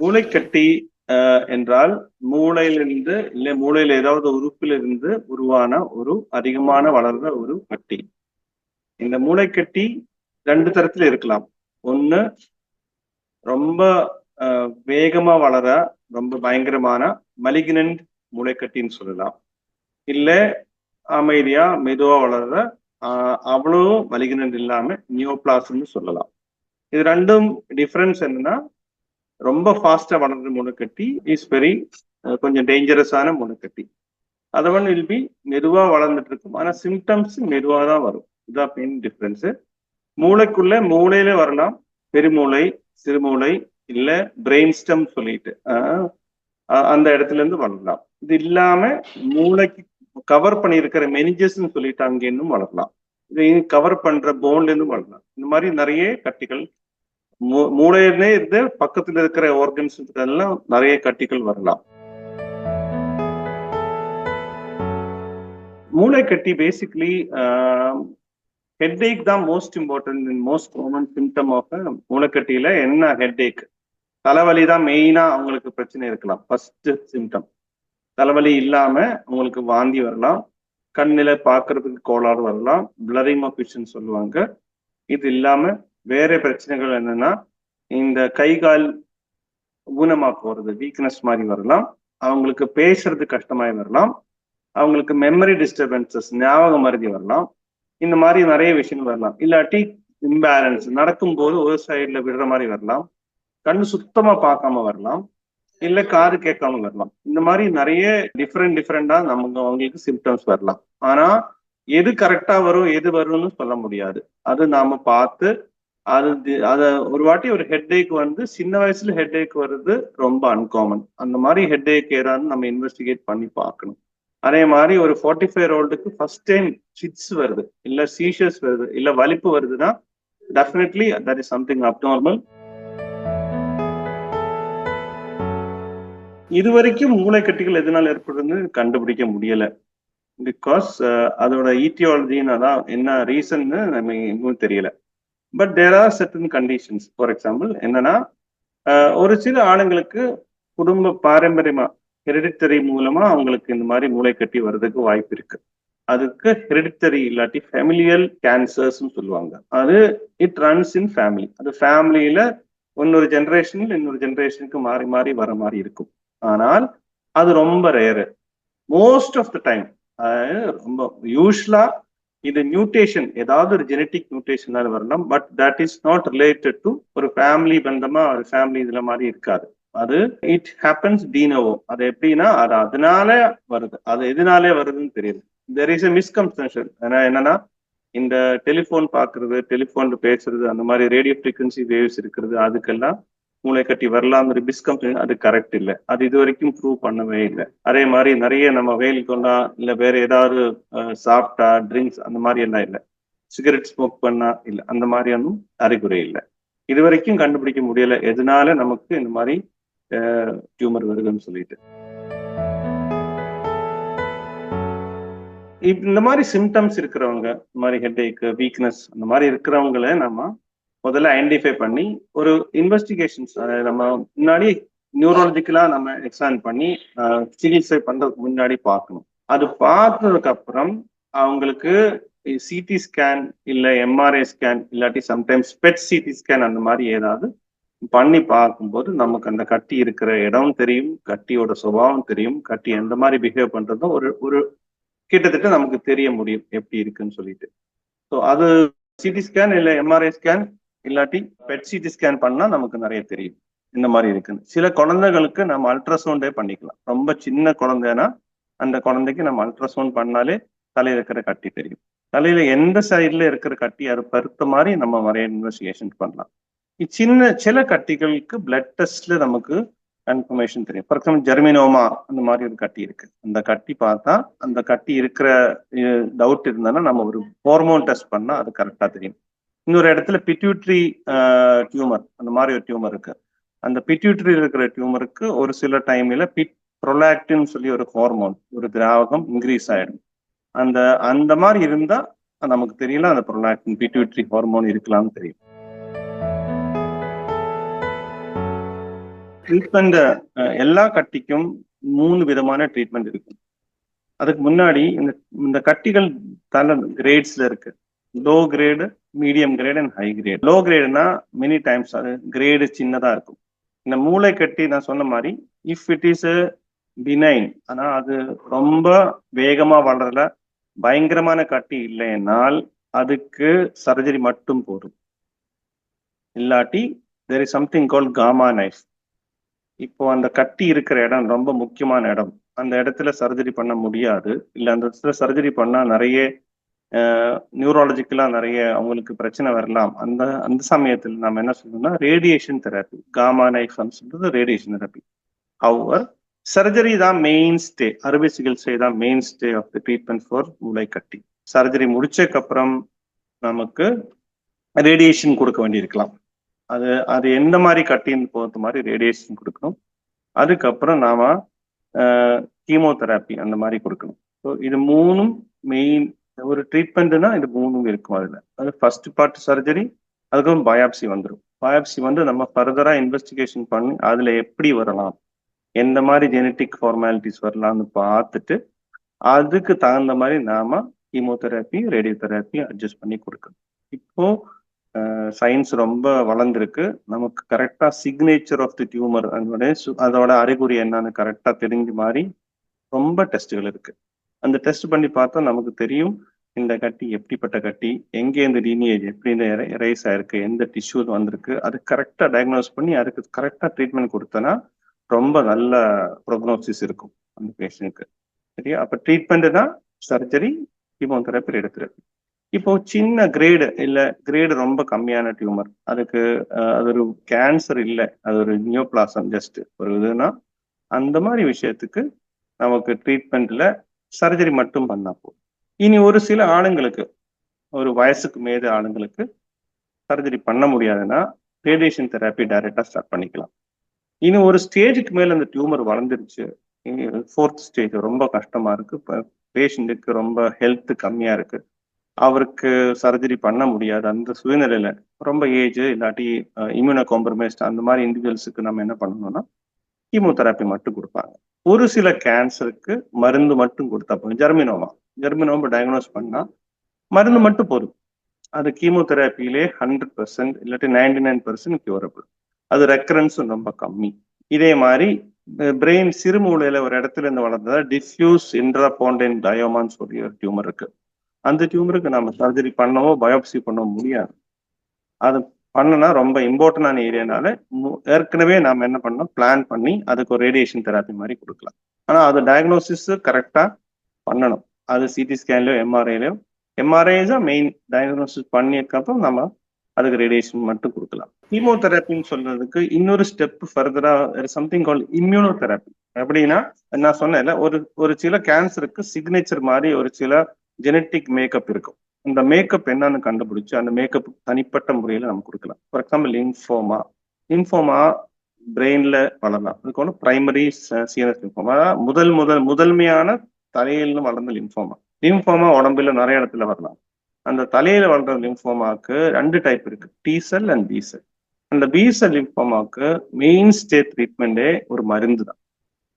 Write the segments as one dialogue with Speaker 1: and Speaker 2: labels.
Speaker 1: மூளைக்கட்டி அஹ், என்றால் மூளையிலிருந்து இல்லை மூளையில ஏதாவது உறுப்பிலிருந்து உருவான ஒரு அதிகமான வளர்ந்த ஒரு கட்டி. இந்த மூளைக்கட்டி ரெண்டு தரத்துல இருக்கலாம். ஒண்ணு ரொம்ப அஹ், வேகமா வளர ரொம்ப பயங்கரமான மலிகினன்ட் மூளைக்கட்டின்னு சொல்லலாம். இல்ல அமைதியா மெதுவா வளர்ற ஆஹ், அவ்வளவு மலிகினன்ட் இல்லாம நியோபிளாஸ்ன்னு சொல்லலாம். இது ரெண்டும் டிஃபரன்ஸ் என்னன்னா ரொம்ப ஃபாஸ்டா வளர்ற முளைக்கட்டி இஸ் வெரி கொஞ்சம் டேஞ்சரஸான முளைக்கட்டி அதவன் வில் பி மெதுவா வளர்ந்துட்டு இருக்கும். ஆனா சிம்டம்ஸ் மெதுவா தான் வரும். இதான் மெயின் டிஃபரன்ஸ் மூளைக்குள்ள மூளையில வரலாம். பெருமூளை சிறுமூளை இல்ல பிரெயின் ஸ்டம் சொல்லிட்டு. ஆஹ், அந்த இடத்துல இருந்து வளரலாம். இது இல்லாம மூளைக்கு கவர் பண்ணியிருக்கிற மெனிஜஸ்ன்னு சொல்லிட்டு அங்கே இன்னும் வளரலாம். இது கவர் பண்ற போன்ல இருந்து வளரலாம். இந்த மாதிரி நிறைய கட்டிகள் மூளையிலே இருந்து பக்கத்துல இருக்கிற ஆர்கன்ஸ் எல்லாம் நிறைய கட்டிகள் வரலாம். மூளை கட்டி பேசிக்கலி ஹெட்ஏக் தான் most important in most common symptom of மூளைக்கட்டியில என்ன ஹெட்ஏக் தலைவலி தான் மெயினா அவங்களுக்கு பிரச்சனை இருக்கலாம். ஃபர்ஸ்ட் சிம்டம் தலைவலி இல்லாம உங்களுக்கு வாந்தி வரலாம். கண்ணில பாக்குறதுக்கு கோளாறு வரலாம். பிளரிங் ஆஃப் விஷன் சொல்லுவாங்க. இது இல்லாம வேற பிரச்சனைகள் என்னன்னா இந்த கை கால் ஊனமா போறது வீக்னஸ் மாதிரி வரலாம். அவங்களுக்கு பேசுறது கஷ்டமாய் வரலாம். அவங்களுக்கு மெமரி டிஸ்டர்பன்சஸ் ஞாபகம் மருதி வரலாம். இந்த மாதிரி நிறைய விஷயங்கள் வரலாம். இல்லாட்டி இம்பேலன்ஸ் நடக்கும்போது ஒரு சைடுல விடுற மாதிரி வரலாம். கண்ணு சுத்தமா பார்க்காம வரலாம். இல்ல காது கேட்காம வரலாம். இந்த மாதிரி நிறைய டிஃப்ரெண்ட் டிஃப்ரெண்டா நமக்கு அவங்களுக்கு சிம்டம்ஸ் வரலாம். ஆனா எது கரெக்டா வரும் எது வரும்னு சொல்ல முடியாது. அது நாம பார்த்து அது அத ஒரு வாட்டி ஒரு ஹெட்ஏக் வந்து சின்ன வயசுல ஹெட்ஏக் வருது ரொம்ப அன்காமன் அந்த மாதிரி ஹெட்ஏக் ஏறான்னு நம்ம இன்வெஸ்டிகேட் பண்ணி பார்க்கணும். அதே மாதிரி ஒரு ஃபார்ட்டி ஃபைவ் ஓல்டுக்கு ஃபர்ஸ்ட் டைம் சிட்ஸ் வருது இல்ல சீஷர்ஸ் வருது இல்ல வலிப்பு வருதுன்னா definitely that is something abnormal இது வரைக்கும் மூளைக்கட்டிகள் எதனால் ஏற்படுதுன்னு கண்டுபிடிக்க முடியல. பிகாஸ் அதோட ஈட்டியாலஜின்னு அதான் என்ன ரீசன்னு நம்ம இன்னும் தெரியல. But there are certain conditions for example என்னன்னா ஒரு சில ஆளுங்களுக்கு குடும்ப பாரம்பரியமா ஹெரிடிட்டரி மூலமா அவங்களுக்கு இந்த மாதிரி மூளை கட்டி வர்றதுக்கு வாய்ப்பு இருக்கு. அதுக்கு ஹெரிடிட்டரி இல்லாட்டி ஃபெமிலியல் கேன்சர்ஸ்னு சொல்லுவாங்க. அது இட் ரன்ஸ் இன் ஃபேமிலி அது ஃபேமிலியில இன்னொரு ஜென்ரேஷன் இன்னொரு ஜென்ரேஷனுக்கு மாறி மாறி வர மாதிரி இருக்கும். ஆனால் அது ரொம்ப rare most of the time ரொம்ப யூஸ்வலா இது மியூட்டேஷன் ஏதாவது ஒரு ஜெனட்டிக் மியூட்டேஷனால வரலாம் but that is not related to ஒரு ஃபேமிலி பந்தமா ஒரு ஃபேமிலி இதுல மாதிரி இருக்காது. அது இட் ஹேப்பன்ஸ் டீனோவோ அது எப்படின்னா அது அதனால வருது. அது எதனாலே வருதுன்னு தெரியுது. தெர் இஸ் எ மிஸ்கன்செப்ஷன் என்னன்னா இந்த டெலிஃபோன் பாக்குறது டெலிஃபோன்ல பேசுறது அந்த மாதிரி ரேடியோ ஃப்ரீக்வன்சி வேவ்ஸ் இருக்கிறது அதுக்கெல்லாம் மூளை கட்டி வரலாம்ங்கிற பிஸ்கம் அது கரெக்ட் இல்லை. அது இது வரைக்கும் ப்ரூவ் பண்ணவே இல்லை. அதே மாதிரி நிறைய நம்ம வெயில் கொண்டா இல்ல வேற ஏதாவது சாப்பிட்டா ட்ரிங்க்ஸ் அந்த மாதிரி எல்லாம் இல்லை. சிகரெட் ஸ்மோக் பண்ணா இல்லை. அந்த மாதிரியானும் அறிகுறி இல்லை. இது வரைக்கும் கண்டுபிடிக்க முடியல. எதனால நமக்கு இந்த மாதிரி டியூமர் வருதுன்னு சொல்லிட்டு. இந்த மாதிரி சிம்டம்ஸ் இருக்கிறவங்க இந்த மாதிரி ஹெட்ஏக் வீக்னஸ் அந்த மாதிரி இருக்கிறவங்கள நம்ம முதல்ல ஐடென்டிஃபை பண்ணி ஒரு இன்வெஸ்டிகேஷன்ஸ் நம்ம முன்னாடி நியூரலஜிக்கலா நம்ம எக்ஸாமின் பண்ணி சிகிச்சை பண்றதுக்கு முன்னாடி பார்க்கணும். அது பார்த்ததுக்கு அப்புறம் அவங்களுக்கு சிடி ஸ்கேன் இல்ல எம்ஆர்ஐ ஸ்கேன் இல்லாட்டி சம்டைம்ஸ் பெட் சிடி ஸ்கேன் அந்த மாதிரி ஏதாவது பண்ணி பார்க்கும்போது நமக்கு அந்த கட்டி இருக்கிற இடம் தெரியும் கட்டியோட சுபாவம் தெரியும் கட்டி எந்த மாதிரி பிஹேவ் பண்றதும் ஒரு ஒரு கிட்டத்தட்ட நமக்கு தெரிய முடியும் எப்படி இருக்குன்னு சொல்லிட்டு. ஸோ அது சிடி ஸ்கேன் இல்லை எம்ஆர்ஐ ஸ்கேன் இல்லாட்டி பெட் சிடி ஸ்கேன் பண்ணா நமக்கு நிறைய தெரியும். இந்த மாதிரி இருக்குன்னு. சில குழந்தைகளுக்கு நம்ம அல்ட்ராசவுண்டே பண்ணிக்கலாம். ரொம்ப சின்ன குழந்தைனா அந்த குழந்தைக்கு நம்ம அல்ட்ராசவுண்ட் பண்ணாலே தலையில இருக்கிற கட்டி தெரியும். தலையில எந்த சைடுல இருக்கிற கட்டி அது பருத்த மாதிரி நம்ம நிறைய இன்வெஸ்டிகேஷன் பண்ணலாம். சின்ன சில கட்டிகளுக்கு பிளட் டெஸ்ட்ல நமக்கு கன்ஃபர்மேஷன் தெரியும். ஃபார் எக்ஸாம்பிள் ஜெர்மினோமா அந்த மாதிரி ஒரு கட்டி இருக்கு. அந்த கட்டி பார்த்தா அந்த கட்டி இருக்கிற டவுட் இருந்ததுன்னா நம்ம ஒரு ஹார்மோன் டெஸ்ட் பண்ணா அது கரெக்டா தெரியும். இன்னொரு இடத்துல பிட்யூட்ரி டியூமர் அந்த மாதிரி ஒரு டியூமர் இருக்கு. அந்த பிட்யூட்ரி இருக்கிற டியூமருக்கு ஒரு சில டைம்ல பிட் ப்ரொலாக்டின் சொல்லி ஒரு ஹார்மோன் ஒரு திராவகம் இன்க்ரீஸ் ஆயிடும். அந்த அந்த மாதிரி இருந்தா நமக்கு தெரியல அந்த ப்ரொலாக்டின் பிட்யூட்ரி ஹார்மோன் இருக்கலாம்னு தெரியும். ட்ரீட்மெண்ட் எல்லா கட்டிக்கும் மூணு விதமான ட்ரீட்மெண்ட் இருக்கு அதுக்கு முன்னாடி இந்த இந்த கட்டிகள் தல கிரேட்ஸ்ல இருக்கு. Low grade medium grade and high grade low கிரேடுனா many times அது கிரேடு சின்னதா இருக்கும். இந்த மூளை கட்டி நான் சொன்ன மாதிரி இஃப் இட் இஸ் பினைன் ஆனா அது ரொம்ப வேகமா வளரல பயங்கரமான கட்டி இல்லைனால் அதுக்கு சர்ஜரி மட்டும் போதும். இல்லாட்டி there is something call gamma knife இப்போ அந்த கட்டி இருக்கிற இடம் ரொம்ப முக்கியமான இடம். அந்த இடத்துல சர்ஜரி பண்ண முடியாது. இல்லை அந்த இடத்துல சர்ஜரி பண்ணா நிறைய நியூராலஜிக்கலா நிறைய அவங்களுக்கு பிரச்சனை வரலாம். அந்த அந்த சமயத்தில் நம்ம என்ன சொல்லணும்னா ரேடியேஷன் தெரப்பி காமா நைஃப் சொல்றது ரேடியேஷன் தெரப்பி ஹவர் சர்ஜரி தான் மெயின் ஸ்டே அறுவை சிகிச்சை தான் mainstay of the treatment for மூளை கட்டி. சர்ஜரி முடிச்சக்கு அப்புறம் நமக்கு ரேடியேஷன் கொடுக்க வேண்டியிருக்கலாம். அது அது எந்த மாதிரி கட்டின்னு போகிற மாதிரி ரேடியேஷன் கொடுக்கணும். அதுக்கப்புறம் நாம கீமோதெராப்பி அந்த மாதிரி கொடுக்கணும். ஸோ இது மூணும் மெயின் ஒரு ட்ரீட்மெண்ட்னா இது மூணும் இருக்கும் அதுல. அது ஃபர்ஸ்ட் பார்ட் சர்ஜரி அதுக்கப்புறம் பயாப்சி வந்துடும் பயாப்சி வந்து நம்ம ஃபர்தரா இன்வெஸ்டிகேஷன் பண்ணி அதுல எப்படி வரலாம் எந்த மாதிரி ஜெனட்டிக் ஃபார்மாலிட்டிஸ் வரலாம்னு பார்த்துட்டு அதுக்கு தகுந்த மாதிரி நாம கீமோதெராப்பி ரேடியோதெராப்பி அட்ஜஸ்ட் பண்ணி கொடுக்கணும். இப்போ சயின்ஸ் ரொம்ப வளர்ந்துருக்கு. நமக்கு கரெக்டாக சிக்னேச்சர் ஆஃப் தி டியூமர் அதோட அதோட அறிகுறி என்னன்னு கரெக்டாக தெரிஞ்ச மாதிரி ரொம்ப டெஸ்ட்டுகள் இருக்குது அந்த டெஸ்ட் பண்ணி பார்த்தா நமக்கு தெரியும் இந்த கட்டி எப்படிப்பட்ட கட்டி எங்கே இந்த லீனியேஜ் எப்படி இந்த ரைஸ் ஆயிருக்கு எந்த டிஷ்யூ வந்திருக்கு அது கரெக்டாக டயக்னோஸ் பண்ணி அதுக்கு கரெக்டாக ட்ரீட்மெண்ட் கொடுத்தனா ரொம்ப நல்ல ப்ரோக்னோசிஸ் இருக்கும் அந்த பேஷண்ட்க்கு சரியா? அப்போ ட்ரீட்மெண்ட் தான் சர்ஜரி கீமோதெரப்பி எடுத்துருக்கு இப்போ சின்ன கிரேடு இல்லை கிரேடு ரொம்ப கம்மியான டியூமர் அதுக்கு அது ஒரு கேன்சர் இல்லை அது ஒரு நியோபிளாசம் ஜஸ்ட் ஒரு இதுனா அந்த மாதிரி விஷயத்துக்கு நமக்கு ட்ரீட்மெண்ட்ல சர்ஜரி மட்டும் பண்ணா போதும். இனி ஒரு சில ஆளுங்களுக்கு ஒரு வயசுக்கு மேது ஆளுங்களுக்கு சர்ஜரி பண்ண முடியாதுன்னா ரேடியேஷன் தெராப்பி டைரக்டா ஸ்டார்ட் பண்ணிக்கலாம். இனி ஒரு ஸ்டேஜுக்கு மேல அந்த டியூமர் வளர்ந்துருச்சு ஃபோர்த் ஸ்டேஜ் ரொம்ப கஷ்டமா இருக்கு பேஷண்ட்டுக்கு ரொம்ப ஹெல்த் கம்மியா இருக்கு. அவருக்கு சர்ஜரி பண்ண முடியாது அந்த சூழ்நிலையில. ரொம்ப ஏஜ் இல்லாட்டி இம்யூனோ காம்ப்ரமைஸ்ட் அந்த மாதிரி இண்டிவிஜுவல்ஸுக்கு நம்ம என்ன பண்ணணும்னா கீமோதெரப்பி மட்டும் கொடுப்பாங்க. ஒரு சில கேன்சருக்கு மருந்து மட்டும் கொடுத்தா போதும். ஜெர்மினோமா. ஜெர்மினோமா டயக்னோஸ் பண்ணா மருந்து மட்டும் போதும். அது கீமோதெராப்பிலே ஹண்ட்ரட் பர்சன்ட் இல்லாட்டி நைன்டி நைன் பர்சன்ட் கியூரபிள் அது ரெக்கரன்ஸும் ரொம்ப கம்மி. இதே மாதிரி பிரெயின் சிறுமூளையில ஒரு இடத்துல இருந்து வளர்ந்ததா டிஃப்யூஸ் இன்ட்ராபாண்டைன் டயோமான்னு சொல்லி ஒரு டியூமர் இருக்கு. அந்த டியூமருக்கு நம்ம சர்ஜரி பண்ணவோ பயோப்சி பண்ணவோ முடியாது. அது பண்ணுனா ரொம்ப இம்பார்ட்டன்டான ஏரியானால ஏற்கனவே நாம என்ன பண்ணோம்? பிளான் பண்ணி அதுக்கு ஒரு ரேடியேஷன் தெராப்பி மாதிரி கொடுக்கலாம். ஆனா அது டயக்னோசிஸ் கரெக்டா பண்ணணும். அது சிடி ஸ்கேன்லயோ எம்ஆர்ஐலயோ எம்ஆர்ஐ தான் மெயின் டயக்னோசிஸ் பண்ணியிருக்கப்போ நம்ம அதுக்கு ரேடியேஷன் மட்டும் கொடுக்கலாம். கீமோதெராப்பின்னு சொல்றதுக்கு இன்னொரு ஸ்டெப் ஃபர்தரா சம்திங் கால் இம்யூனோ தெராப்பி எப்படின்னா நான் சொன்னேன்ல ஒரு ஒரு சில கேன்சருக்கு சிக்னேச்சர் மாதிரி ஒரு சில ஜெனட்டிக் மேக்கப் இருக்கும். இந்த மேக்கப் என்னன்னு கண்டுபிடிச்சு அந்த மேக்கப் தனிப்பட்ட முறையில நம்ம கொடுக்கலாம். ஃபார் எக்ஸாம்பிள் இன்ஃபோமா இன்ஃபோமா பிரெயின்ல வளரலாம். அதுக்கு ஒன்று பிரைமரி சிஎன்எஸ் லிம்ஃபோமா முதல் முதல் முதன்மையான தலையில வளர்ந்த லிம்ஃபோமா லிம்ஃபோமா உடம்புல நிறைய இடத்துல வரலாம். அந்த தலையில வளர்ற லிம்ஃபோமாக்கு ரெண்டு டைப் இருக்கு. T cell and B cell அந்த பி செல் லிம்ஃபோமாக்கு மெயின் ஸ்டேட் ட்ரீட்மெண்டே ஒரு மருந்து தான்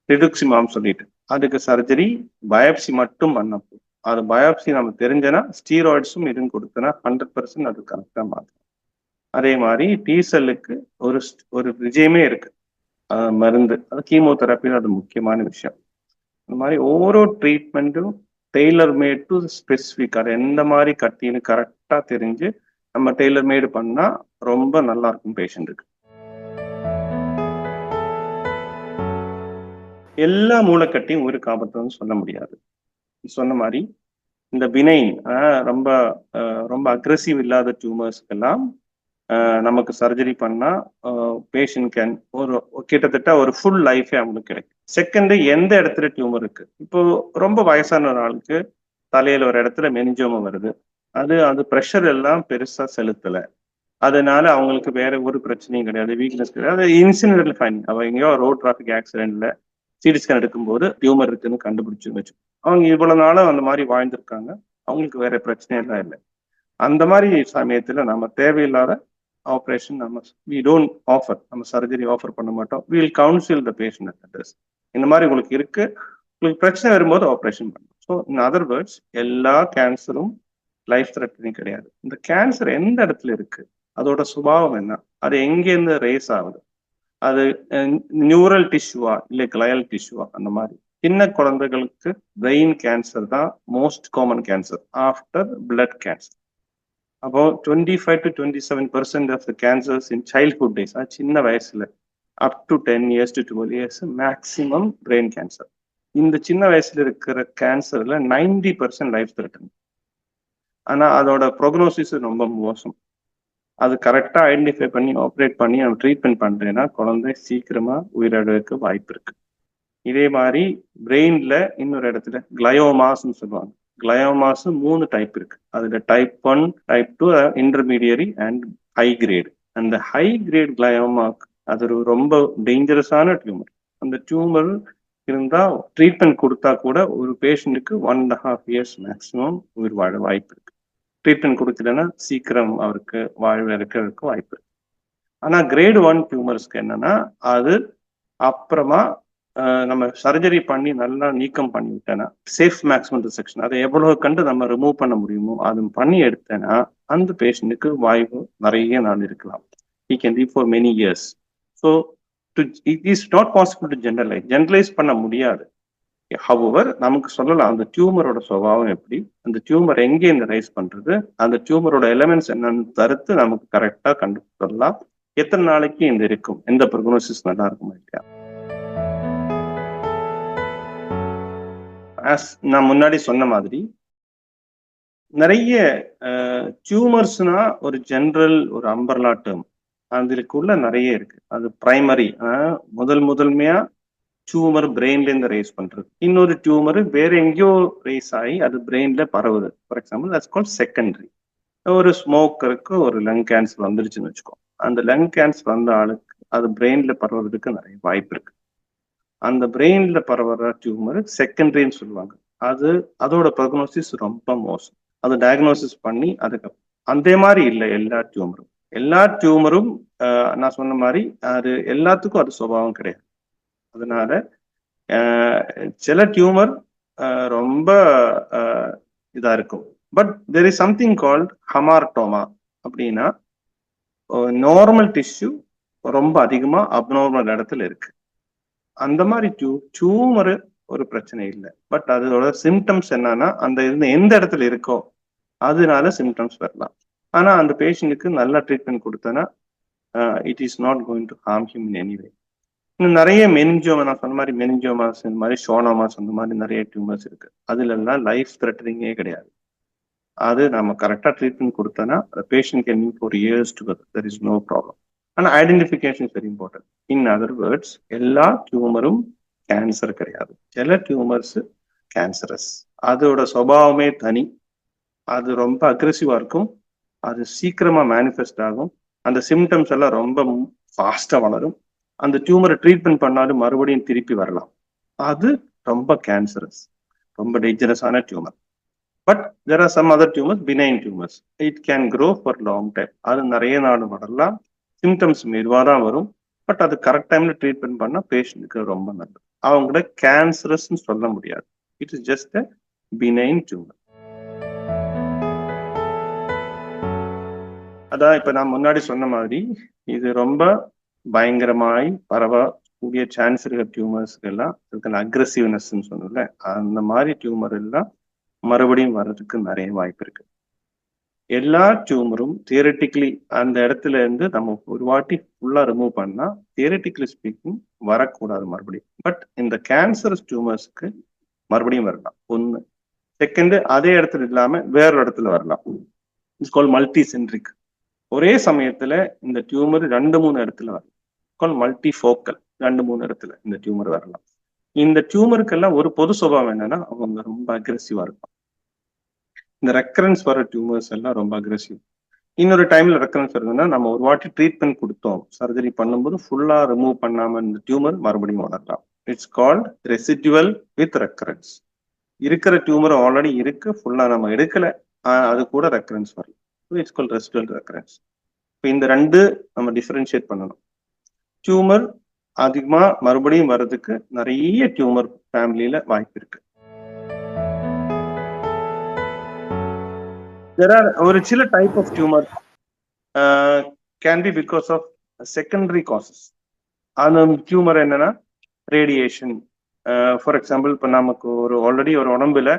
Speaker 1: ரிடுக்சிமாம் சொல்லிட்டு. அதுக்கு சர்ஜரி பயோப்சி மட்டும் பண்ண அது பயாப்சி நம்ம தெரிஞ்சனா ஸ்டீராய்ட்ஸும் இதுவும் கொடுத்தனா ஹண்ட்ரட் பர்சன்ட் அது கரெக்டாக மாற்றும் அதே மாதிரி டி செல்லுக்கு ஒரு ஒரு விஜயமே இருக்கு. மருந்து. அது கீமோதெரப்பின்னு அது முக்கியமான விஷயம். இந்த மாதிரி ஒவ்வொரு ட்ரீட்மெண்ட்டும் டெய்லர் மேட் டு ஸ்பெசிஃபிக் அது எந்த மாதிரி கட்டின்னு கரெக்டாக தெரிஞ்சு நம்ம டெய்லர் மேடு பண்ணால் ரொம்ப நல்லா இருக்கும் பேஷண்ட்டுக்கு எல்லா மூளைக்கட்டியும் உயிருக்கு ஆபத்துன்னு சொல்ல முடியாது. சொன்ன மாதிரி இந்த பினைன் ரொம்ப ரொம்ப அக்ரெசிவ் இல்லாத டியூமர்ஸ்க்கெல்லாம் நமக்கு சர்ஜரி பண்ணா பேஷண்ட் கேன் ஒரு கிட்டத்தட்ட ஒரு ஃபுல் லைஃபே அவங்களுக்கு கிடைக்கும். செகண்ட் எந்த இடத்துல டியூமர் இருக்கு? இப்போ ரொம்ப வயசான ஒரு ஆளுக்கு தலையில ஒரு இடத்துல மெனிஞ்சோமா வருது. அது அது ப்ரெஷர் எல்லாம் பெருசா செலுத்தல. அதனால அவங்களுக்கு வேற ஒரு பிரச்சனையும் கிடையாது வீக்னஸ் கிடையாது. இன்சிடென்டல் ஃபைன் அவ எங்கேயோ ரோட் டிராஃபிக் ஆக்சிடென்ட்ல சிடி ஸ்கேன் எடுக்கும்போது டியூமர் இருக்குன்னு கண்டுபிடிச்சு வச்சு அவங்க இவ்வளவு நாளும் அந்த மாதிரி வாழ்ந்திருக்காங்க. அவங்களுக்கு வேற பிரச்சனை எல்லாம் இல்லை. அந்த மாதிரி சமயத்துல நம்ம தேவையில்லாத ஆப்ரேஷன் நம்ம வி டோன்ட் ஆஃபர் நம்ம சர்ஜரி ஆஃபர் பண்ண மாட்டோம். Will counsel the patient address இந்த மாதிரி உங்களுக்கு இருக்கு. உங்களுக்கு பிரச்சனை வரும்போது ஆப்ரேஷன் பண்ணும். ஸோ இன் அதர் வேர்ட்ஸ் எல்லா கேன்சரும் லைஃப் த்ரெட்டனிங் கிடையாது. இந்த கேன்சர் எந்த இடத்துல இருக்கு? அதோட சுபாவம் என்ன? அது எங்கேருந்து ரேஸ் ஆகுது? அது நியூரல் டிஷ்யூவா இல்லை கிளையல் டிஷ்யூவா அந்த மாதிரி. சின்ன குழந்தைகளுக்கு பிரெயின் கேன்சர் தான் most common cancer after blood cancer அப்போ twenty five to twenty seven percent of the cancers in childhood days சின்ன வயசுல up to ten years to twelve years maximum brain cancer இந்த சின்ன வயசுல இருக்கிற கேன்சர்ல நைன்டி பர்சன்ட் லைஃப் த்ரெட்டன் ஆனா அதோட ப்ரொக்னோசிஸ் ரொம்ப மோசம். அது கரெக்டாக ஐடென்டிஃபை பண்ணி ஆப்ரேட் பண்ணி நம்ம ட்ரீட்மெண்ட் பண்ணுறேன்னா குழந்தை சீக்கிரமாக உயிரிழக்க வாய்ப்பு இருக்கு. இதே மாதிரி பிரெயினில் இன்னொரு இடத்துல கிளயோமாஸ்ன்னு சொல்லுவாங்க. கிளயோமாஸ் மூணு டைப் இருக்கு. அதில் type one type two intermediary and high grade அந்த ஹை கிரேட் கிளயோமாக்கு அது ஒரு ரொம்ப டேஞ்சரஸான டியூமர் அந்த டியூமர் இருந்தா ட்ரீட்மெண்ட் கொடுத்தா கூட ஒரு பேஷண்ட்டுக்கு one and half years maximum உயிர் வாழ வாய்ப்பு இருக்கு. ட்ரீட்மெண்ட் கொடுக்கலன்னா சீக்கிரம் அவருக்கு வாழ்வு இருக்கிறதுக்கு வாய்ப்பு இருக்கு. ஆனா கிரேட் ஒன் டியூமர்ஸ்க்கு என்னன்னா அது அப்புறமா நம்ம சர்ஜரி பண்ணி நல்லா நீக்கம் பண்ணி விட்டேன்னா சேஃப் மேக்ஸிமம் ரிசெக்ஷன் அதை எவ்வளவு கண்டு நம்ம ரிமூவ் பண்ண முடியுமோ அது பண்ணி எடுத்தேன்னா அந்த பேஷண்ட்டுக்கு வாய்வு நிறைய நாள் இருக்கலாம். He can live for many years so to it is not possible to generalise generalise பண்ண முடியாது. ஹவர் நமக்கு சொல்லலாம் அந்த டியூமரோட சுபாவம் எப்படி? அந்த டியூமர் எங்கே இந்த ரைஸ் பண்றது? அந்த டியூமரோட எலமெண்ட்ஸ் என்னன்னு தருத்து நமக்கு கரெக்டா கண்டுபிடிக்கலாம். எத்தனை நாளைக்கு இந்த இருக்கும்? எந்த ப்ரொக்னோசிஸ் நல்லா இருக்குமா இல்லையா? ஆஸ் நான் முன்னாடி சொன்ன மாதிரி நிறைய டியூமர்ஸ்னா ஒரு ஜென்ரல் ஒரு அம்பர்லா டேர்ம் அதுக்குள்ள நிறைய இருக்கு. அது பிரைமரி முதல் முதன்மையா டியூமர் பிரெயின்ல இருந்து ரேஸ் பண்றது. இன்னொரு டியூமர் வேற எங்கேயோ ரேஸ் ஆகி அது பிரெயின்ல பரவுது. For example that's call secondary ஒரு ஸ்மோக்கருக்கு ஒரு லங் கேன்சர் வந்துருச்சுன்னு வச்சுக்கோ. அந்த லங் கேன்சர் வந்த ஆளுக்கு அது பிரெயின்ல பரவுறதுக்கு நிறைய வாய்ப்பு இருக்கு. அந்த பிரெயின்ல பரவுற டியூமர் செகண்டரின்னு சொல்லுவாங்க. அது அதோட ப்ரக்னோசிஸ் ரொம்ப மோசம். அது டயக்னோசிஸ் பண்ணி அதுக்கு அதே மாதிரி இல்லை எல்லா டியூமரும் எல்லா டியூமரும் நான் சொன்ன மாதிரி அது எல்லாத்துக்கும் அது சுபாவம் கிடையாது. அதனால சில டியூமர் ரொம்ப இதா இருக்கும். But there is something called hamartoma அப்படின்னா நார்மல் டிஷ்யூ ரொம்ப அதிகமா அப்நார்மல் இடத்துல இருக்கு. அந்த மாதிரி டியூ டியூமர் ஒரு பிரச்சனை இல்லை. பட் அதோட சிம்டம்ஸ் என்னன்னா அந்த இது எந்த இடத்துல இருக்கோ அதனால சிம்டம்ஸ் வரலாம். ஆனா அந்த பேஷண்ட்டுக்கு நல்ல ட்ரீட்மெண்ட் கொடுத்தனா it is not going to harm him in anyway இன்னும் நிறைய மெனிஞ்சோமா நான் சொன்ன மாதிரி மெனிஞ்சோமாஸ் இந்த மாதிரி ஷோனோமாஸ் அந்த மாதிரி நிறைய டியூமர்ஸ் இருக்கு. அதுல எல்லாம் லைஃப் த்ரெட்டனிங்கே கிடையாது. அது நம்ம கரெக்டாக ட்ரீட்மெண்ட் கொடுத்தோன்னா patient can mean for years to there is no problem ஆனால் identification is very important in other words எல்லா டியூமரும் கேன்சர் கிடையாது. சில டியூமர்ஸ் கேன்சரஸ் அதோட சுபாவமே தனி. அது ரொம்ப அக்ரெசிவா இருக்கும். அது சீக்கிரமா மேனிஃபெஸ்ட் ஆகும். அந்த சிம்டம்ஸ் எல்லாம் ரொம்ப ஃபாஸ்டா வளரும். அந்த டியூமரை ட்ரீட்மெண்ட் பண்ணாலும் மறுபடியும் திருப்பி வரலாம். அது ரொம்ப கேன்சரஸ் ரொம்ப டேஞ்சரஸான tumour but there are some other tumours benign tumours it can grow for long time அது நிறைய நாள் வரலாம். சிம்டம்ஸ் மெதுவாக தான் வரும். பட் அது கரெக்ட் டைம்ல ட்ரீட்மெண்ட் பண்ணால் பேஷண்ட்டுக்கு ரொம்ப நல்லது. அவங்கள கேன்சரஸ்ன்னு சொல்ல முடியாது. It is just a benign tumour அதான் இப்போ நான் முன்னாடி சொன்ன மாதிரி இது ரொம்ப பயங்கரமாய் பரவக்கூடிய சான்ஸ் இருக்க டியூமர்ஸ்க்கு எல்லாம் இதுக்கு அக்ரெசிவ்னஸ் சொன்னல அந்த மாதிரி டியூமர் எல்லாம் மறுபடியும் வர்றதுக்கு நிறைய வாய்ப்பு இருக்கு. எல்லா டியூமரும் தியரட்டிக்கலி அந்த இடத்துல இருந்து நம்ம ஒரு வாட்டி ஃபுல்லா ரிமூவ் பண்ணா தியரட்டிக்கலி ஸ்பீக்கிங் வரக்கூடாது மறுபடியும். பட் இந்த கேன்சரஸ் டியூமர்ஸ்க்கு மறுபடியும் வரலாம். ஒன்று செகண்ட் அதே இடத்துல இல்லாம வேற இடத்துல வரலாம். இட்ஸ் கால் மல்டி சென்ட்ரிக் ஒரே சமயத்துல இந்த டியூமர் ரெண்டு மூணு இடத்துல வரலாம். கால் மல்டி ஃபோக்கல் ரெண்டு மூணு இடத்துல இந்த டியூமர் வரலாம். இந்த டியூமருக்கெல்லாம் ஒரு பொது சுபாவம் என்னன்னா அவங்க ரொம்ப அக்ரெசிவா இருக்கும் இந்த ரெக்கரன்ஸ் வர டியூமர்ஸ் எல்லாம் ரொம்ப அக்ரெசிவ் இன்னொரு டைம்ல ரெக்கரன்ஸ் வருதுன்னா நம்ம ஒரு வாட்டி ட்ரீட்மெண்ட் கொடுத்தோம். சர்ஜரி பண்ணும்போது ஃபுல்லா ரிமூவ் பண்ணாம இந்த டியூமர் மறுபடியும் வளரலாம். It's called residual with recurrence இருக்கிற டியூமர் ஆல்ரெடி இருக்கு ஃபுல்லா நம்ம எடுக்கல. அது கூட ரெக்கரன்ஸ் வரும். இட்ஸ் கால் ரெசிடுவல் ரெக்கரன்ஸ் இப்போ இந்த ரெண்டு நம்ம டிஃபரன்ஷியேட் பண்ணணும். டியூமர் அதிகமா மறுபடியும் வர்றதுக்கு நிறைய டியூமர் ஃபேமிலியில வாய்ப்பு இருக்கு. ஒரு சில type of tumour can be because of secondary causes அந்த டியூமர் என்னன்னா ரேடியேஷன் ஃபார் எக்ஸாம்பிள் இப்போ நமக்கு ஒரு ஆல்ரெடி ஒரு உடம்புல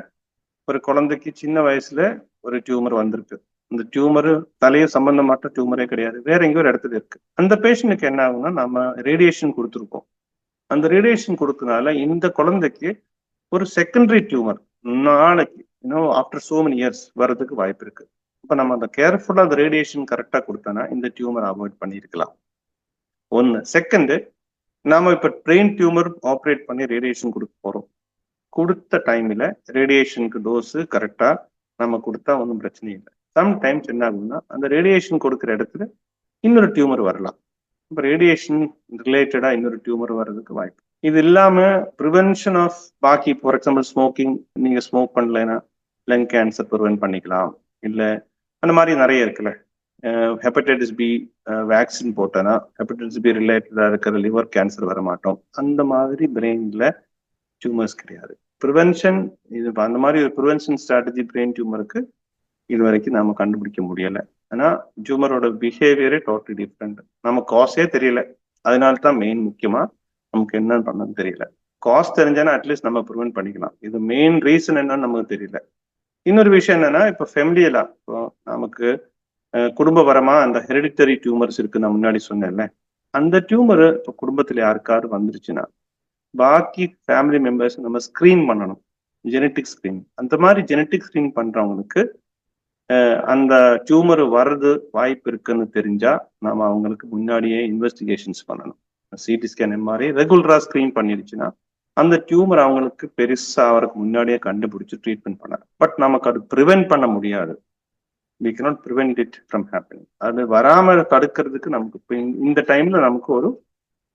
Speaker 1: ஒரு குழந்தைக்கு சின்ன வயசுல ஒரு டியூமர் வந்திருக்கு. அந்த டியூமரு தலையை சம்பந்தமாட்ட டியூமரே கிடையாது. வேற எங்கேயோ ஒரு இடத்துல இருக்கு. அந்த பேஷண்ட்டுக்கு என்ன ஆகும்னா நம்ம ரேடியேஷன் கொடுத்துருக்கோம் அந்த ரேடியேஷன் கொடுத்தனால இந்த குழந்தைக்கு ஒரு செகண்டரி டியூமர் நாளைக்கு இன்னும் ஆஃப்டர் சோ மெனி இயர்ஸ் வர்றதுக்கு வாய்ப்பு இருக்கு. இப்போ நம்ம அந்த கேர்ஃபுல்லா அந்த ரேடியேஷன் கரெக்டா கொடுத்தோன்னா இந்த டியூமர் அவாய்ட் பண்ணியிருக்கலாம். ஒன்று செகண்டு நாம இப்போ பிரெயின் டியூமர் ஆப்ரேட் பண்ணி ரேடியேஷன் கொடுக்க போகிறோம் கொடுத்த டைம்ல ரேடியேஷனுக்கு டோஸு கரெக்டாக நம்ம கொடுத்தா ஒன்றும் பிரச்சனை இல்லை. சம்டைம்ஸ் என்ன ஆகும்னா அந்த ரேடியேஷன் கொடுக்குற இடத்துல இன்னொரு டியூமர் வரலாம். இப்போ ரேடியேஷன் ரிலேட்டடா இன்னொரு டியூமர் வர்றதுக்கு வாய்ப்பு. இது இல்லாம ப்ரிவென்ஷன் ஆஃப் பாக்கி ஃபார் எக்ஸாம்பிள் ஸ்மோக்கிங் நீங்க ஸ்மோக் பண்ணலைன்னா லங் கேன்சர் ப்ரிவென்ட் பண்ணிக்கலாம். இல்லை அந்த மாதிரி நிறைய இருக்குல்ல. ஹெப்படைட்டிஸ் பி வேக்சின் போட்டோன்னா ஹெப்படைட்டிஸ் பி ரிலேட்டடாக இருக்கிற லிவர் கேன்சர் வர மாட்டோம் அந்த மாதிரி பிரெயினில் டியூமர்ஸ் கிடையாது. ப்ரிவென்ஷன் இது அந்த மாதிரி ஒரு ப்ரிவென்ஷன் ஸ்ட்ராட்டஜி பிரெயின் டியூமருக்கு இது வரைக்கும் நாம கண்டுபிடிக்க முடியல. ஆனா ஜூமரோட பிஹேவியரே டோட்டலி டிஃப்ரெண்ட் நம்ம காசே தெரியல. அதனால தான் மெயின் முக்கியமா நமக்கு என்னன்னு பண்ணது தெரியல. காஸ்ட் தெரிஞ்சானா அட்லீஸ்ட் நம்ம ப்ரிவென்ட் பண்ணிக்கலாம். இது மெயின் ரீசன் என்னன்னு நமக்கு தெரியல. இன்னொரு விஷயம் என்னன்னா இப்போ ஃபெமிலியலா இப்போ நமக்கு குடும்பபரமா அந்த ஹெரிடிட்டரி டியூமர்ஸ் இருக்கு நான் முன்னாடி சொன்னேன்ல. அந்த டியூமர் இப்போ குடும்பத்துல யாருக்காவது வந்துருச்சுன்னா பாக்கி ஃபேமிலி மெம்பர்ஸ் நம்ம ஸ்கிரீன் பண்ணணும். ஜெனட்டிக் ஸ்கிரீன் அந்த மாதிரி ஜெனட்டிக் ஸ்கிரீன் பண்றவங்களுக்கு அந்த டியூமர் வர்றது வாய்ப்பு இருக்குன்னு தெரிஞ்சா நாம அவங்களுக்கு முன்னாடியே இன்வெஸ்டிகேஷன்ஸ் பண்ணணும். சிடி ஸ்கேன் எம்ஆர்ஐ ரெகுலரா ஸ்கிரீன் பண்ணிடுச்சுன்னா அந்த டியூமர் அவங்களுக்கு பெருசா அவருக்கு முன்னாடியே கண்டுபிடிச்சு ட்ரீட்மெண்ட் பண்ண பட் நமக்கு அது ப்ரிவென்ட் பண்ண முடியாது. We cannot prevent it from happening அது வராம தடுக்கிறதுக்கு நமக்கு இப்போ இந்த டைம்ல நமக்கு ஒரு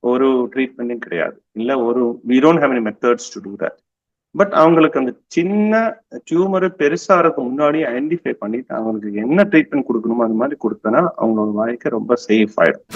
Speaker 1: ஒரு ட்ரீட்மெண்ட்டும் கிடையாது. இல்லை ஒரு we don't have any methods to do that but அவங்களுக்கு அந்த சின்ன டியூமர் பெருசாகிறதுக்கு முன்னாடி ஐடென்டிஃபை பண்ணிட்டு அவங்களுக்கு என்ன ட்ரீட்மெண்ட் கொடுக்கணுமோ அது மாதிரி கொடுத்தனா அவங்களோட வாழ்க்கை ரொம்ப சேஃப் ஆயிடும்.